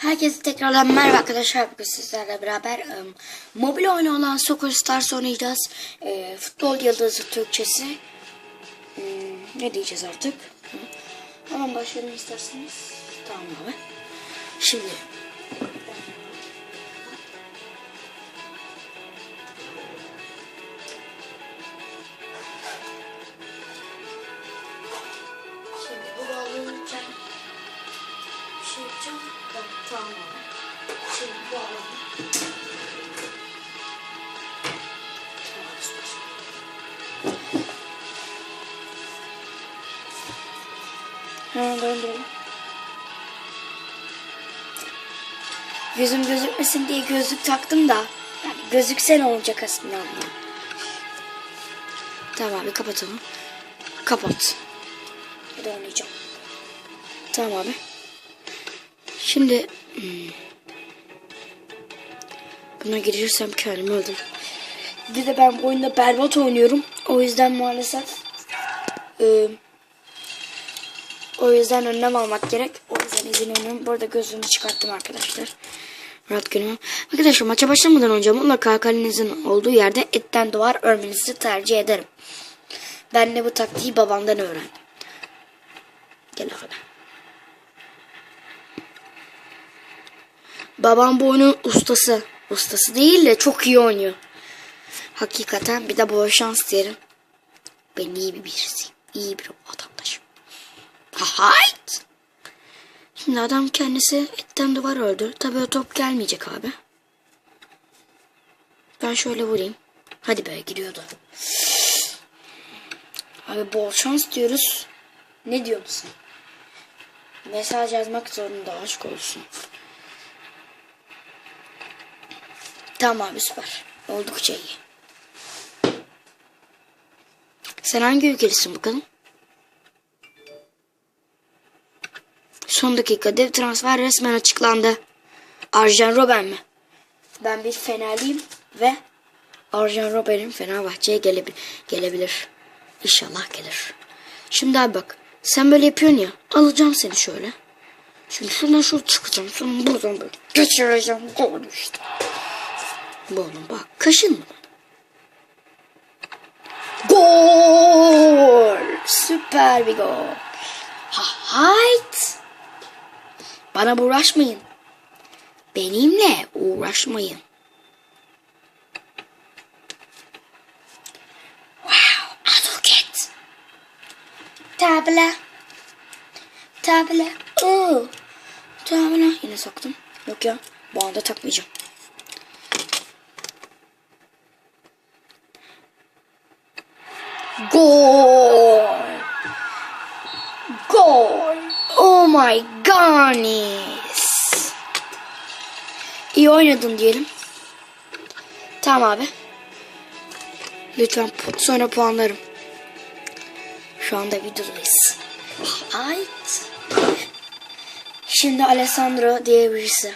Herkese tekrardan merhaba arkadaşlar. Bugün sizlerle beraber em, mobil oyunu olan Soccer Stars oynayacağız. E, futbol yıldızı Türkçesi. Hmm, ne diyeceğiz artık? Hı. Hemen başlayalım isterseniz. Tamam abi. Şimdi Gözüm gözükmesin diye gözlük taktım da. Yani gözüksen olacak aslında ama. Tamam abi kapatalım. Kapat. Da oynayacağım. Tamam abi. Şimdi hmm, buna girirsem kendimi öldüm. Bir de ben bu oyunda berbat oynuyorum. O yüzden maalesef e, o yüzden önlem almak gerek. O yüzden izin veriyorum. Burada gözlüğümü çıkarttım arkadaşlar. Murat günüm. Arkadaşlar maça başlamadan önce mutlaka kalenizin olduğu yerde etten duvar örmenizi tercih ederim. Ben de bu taktiği babamdan öğrendim. Gel abi. Babam bu oyunun ustası. Ustası değil de çok iyi oynuyor. Hakikaten bir de bol şans diyelim. Ben iyi bir birisiyim. İyi bir vatandaşım. Hayt. Şimdi adam kendisi etten duvar öldü. Tabii o top gelmeyecek abi. Ben şöyle vurayım. Hadi be giriyordu. Abi bol şans diyoruz. Ne diyor musun? Mesaj yazmak zorunda aşk olsun. Tamam abi süper. Oldukça iyi. Sen hangi ülkelisin bakalım? Son dakika dev transfer resmen açıklandı. Arjen Robben mi? Ben bir Fenerliyim ve Arjen Robben'in Fenerbahçe'ye gelebi gelebilir. İnşallah gelir. Şimdi abi bak. Sen böyle yapıyorsun ya. Alacağım seni şöyle. Şimdi şuradan şöyle çıkacağım. Sonra buradan böyle geçireceğim. Gol işte. Bu oğlum bak. Kaşın mı? Gol! Süper bir gol. Ha, hayt! Bana uğraşmayın. Benimle uğraşmayın. Wow, aduket. Tabla. Tabla. Oo. Tabla. Yine saktım. Yok ya. Bu anda takmayacağım. Gol. Gol. Oh my goodness. İyi oynadın diyelim. Tamam abi. Lütfen sonra puanlarım. Şu anda videodayız. Ait. Şimdi Alessandro diye birisi.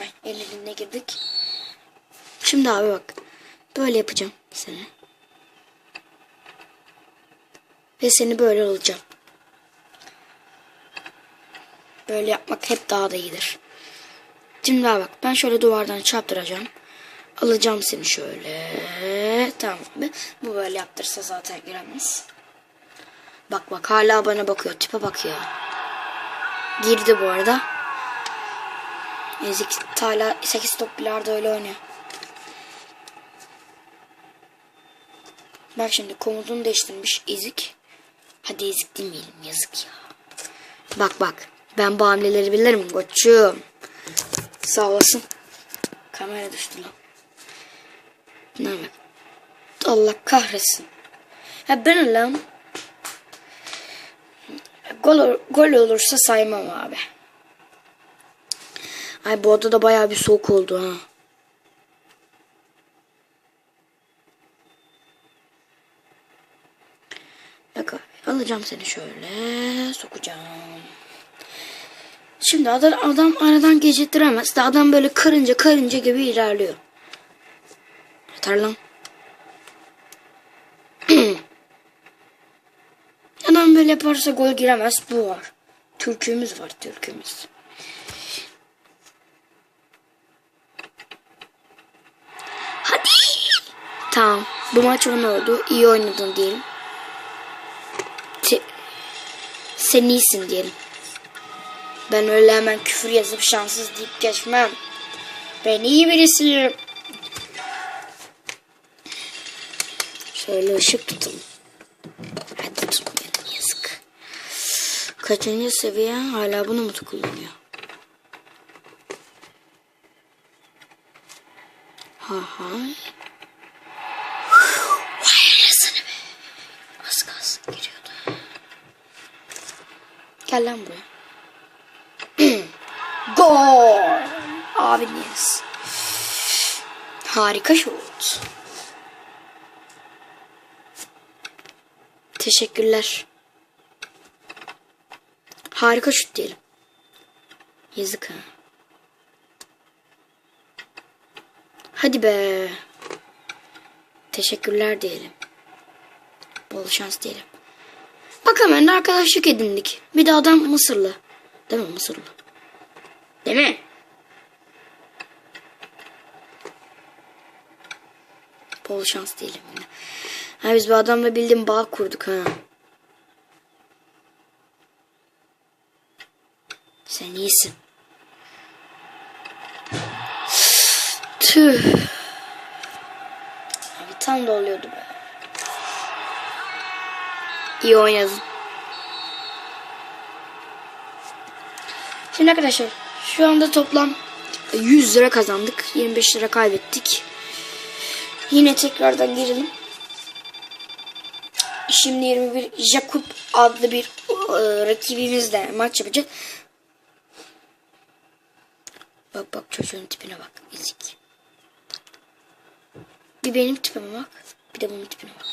Ay, ellerine girdik. Şimdi abi bak. Böyle yapacağım seni. Ve seni böyle alacağım. Böyle yapmak hep daha da iyidir. Şimdi bak ben şöyle duvardan çarptıracağım. Alacağım seni şöyle. Tamam abi. Bu böyle yaptırsa zaten giremez. Bak bak hala bana bakıyor. Tipe bak ya. Girdi bu arada. Ezik hala 8 top bilardo öyle oynuyor. Bak şimdi komutunu değiştirmiş ezik. Hadi ezik demeyelim yazık ya. Bak bak ben bu hamleleri bilirim koçum. Sağ olasın. Kamera düştü lan. Ne bak. Allah kahretsin. Ha ben lan. Gol, gol olursa saymam abi. Ay bu odada bayağı bir soğuk oldu ha. Bak alacağım seni şöyle sokacağım. Şimdi adam, adam aradan geçirtiremez. De adam böyle karınca karınca gibi ilerliyor. Yeter lan. adam böyle yaparsa gol giremez. Bu var. Türkümüz var Türkümüz. Hadi. Tamam. Bu maç 10 oldu. İyi oynadın diyelim. Te- Sen iyisin diyelim. Ben öyle hemen küfür yazıp şanssız deyip geçmem. Ben iyi birisiyim. Şöyle ışık tutalım. Hadi tutmayalım yazık. Kaçıncı seviye hala bunu mu kullanıyor? Ha ha. Vay. Az kalsın giriyordu. Gel lan buraya. Gol. Abiniz. Harika şut. Teşekkürler. Harika şut diyelim. Yazık ha. Hadi be. Teşekkürler diyelim. Bol şans diyelim. Bak hemen arkadaşlık edindik. Bir de adam Mısırlı. Değil mi Mısırlı? Değil mi? Bol şans diyelim yine. Ha biz bu adamla bildiğim bağ kurduk ha. Sen iyisin. Tüh. Abi tam da oluyordu be. İyi oynadın. Şimdi arkadaşlar şu anda toplam 100 lira kazandık. 25 lira kaybettik. Yine tekrardan girelim. Şimdi 21 Jakub adlı bir e, rakibimizle maç yapacağız. Bak bak çocuğun tipine bak. Ezik. Bir benim tipime bak. Bir de bunun tipine bak.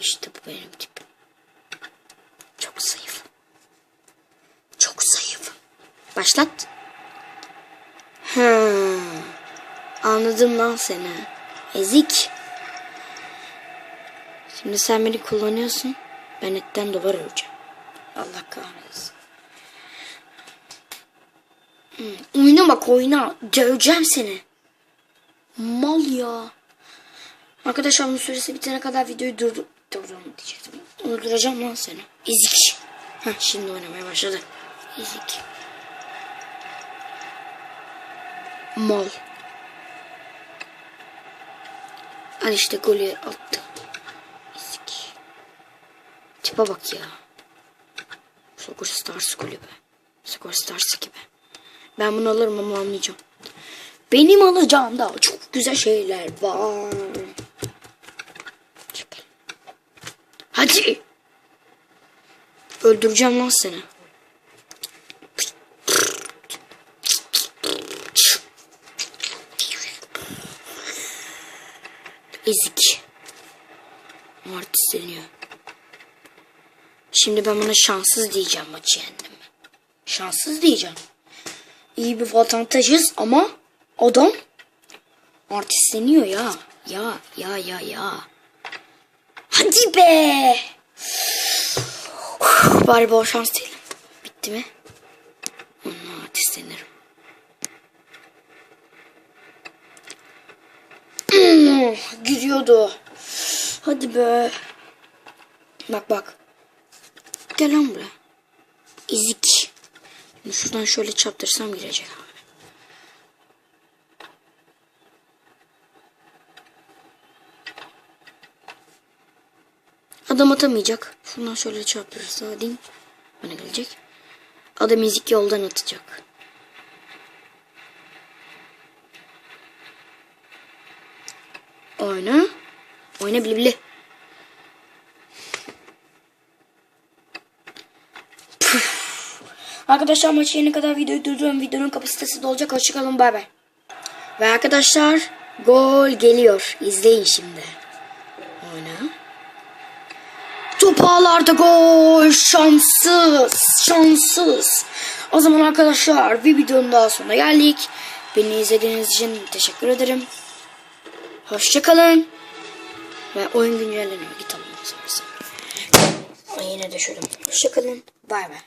İşte bu benim tipim. Çok zayıf. Çok zayıf. Başlat. Hmm. Anladım lan seni. Ezik. Şimdi sen beni kullanıyorsun. Ben etten duvar öreceğim. Allah kahretsin. Hmm. Oyna bak oyna. Döveceğim seni. Mal ya. Arkadaşlar bunun süresi bitene kadar videoyu durdur durdurun diyecektim. Öldüreceğim lan seni. Ezik. Heh, şimdi oynamaya başladı. Ezik. Mal. Al işte golü attı. Ezik. Tipe bak ya. Soccer Stars kulübü. Soccer Stars gibi. Ben bunu alırım ama almayacağım. Benim alacağım da çok güzel şeyler var. Hadi. Öldüreceğim lan seni. Ezik. Artistleniyor. Şimdi ben buna şanssız diyeceğim maçı yendim. Şanssız diyeceğim. İyi bir vatandaşız ama adam artistleniyor ya. Ya ya ya ya. Hadi be. Uf, Bari bol şans diyelim. Bitti mi? Onunla artistlenirim. Hmm, Giriyordu. Hadi be. Bak bak. Gel lan buraya. Ezik. Şimdi Şuradan şöyle çaptırsam girecek. Adam atamayacak. Şuradan şöyle çarptırırsa hadi. Bana gelecek. Adam ezik yoldan atacak. Oyna. Oyna bili bili. Arkadaşlar maçı yeni kadar videoyu durduruyorum. Videonun kapasitesi dolacak. Hoşçakalın bay bay. Ve arkadaşlar gol geliyor. İzleyin şimdi. Oyna. Top gol. Şanssız. Şanssız. O zaman arkadaşlar bir videonun daha sonuna geldik. Beni izlediğiniz için teşekkür ederim. Hoşçakalın. Ve oyun güncelleniyor. Git sonrası. Yine düşürdüm. Hoşçakalın. Bay bay.